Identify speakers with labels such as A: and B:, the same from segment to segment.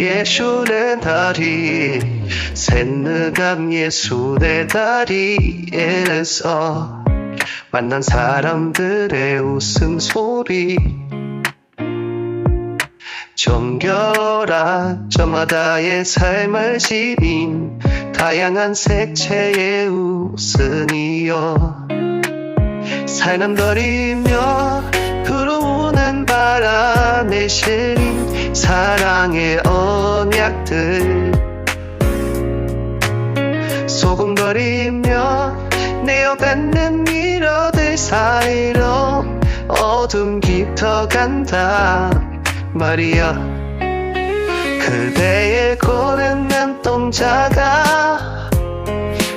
A: 예술의 다리 샌느감 예술의 다리에서 만난 사람들의 웃음소리. 정결한 저마다의 삶을 지닌 다양한 색채의 웃음이여. 살남거리며 불어오는 바람에 실린 사랑의 언 약들 소금거리며 내어가는 미러들 사이로 어둠 깊어간다 말이야. 그대의 고른 눈동자가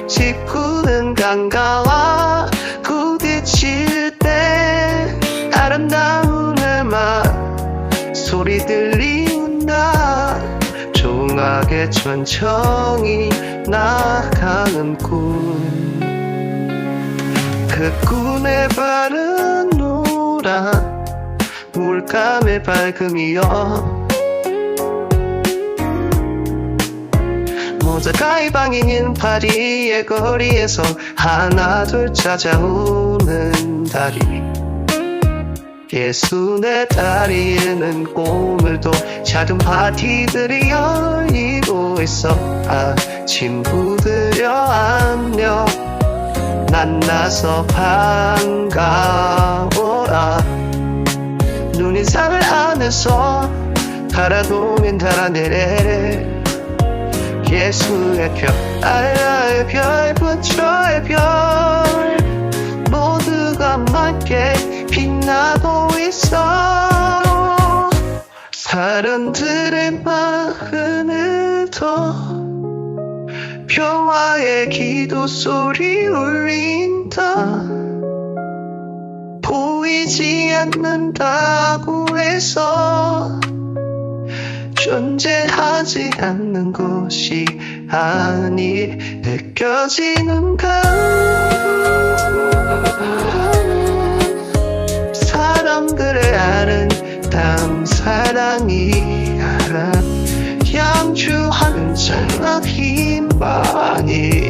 A: 짓궂은 강가와 조용하게 천천히 나가는 꿈. 그 꿈에 바른 노란 물감의 밝음이여 모자 가이 방향인 파리의 거리에서 하나 둘 찾아오는 다리 예순의 다리에는 꼬물도 작은 파티들이 열리고 있어. 아 친구들여 안녕. 만나서 반가워라. 눈인상을 안에서 바라보면 달아내래. 예수의 별 알라의 별 부처의 별 있어 사람들의 마음에도 평화의 기도 소리 울린다. 보이지 않는다고 해서 존재하지 않는 곳이 아니 느껴지는가 사랑이 양주하는 찬란 희망이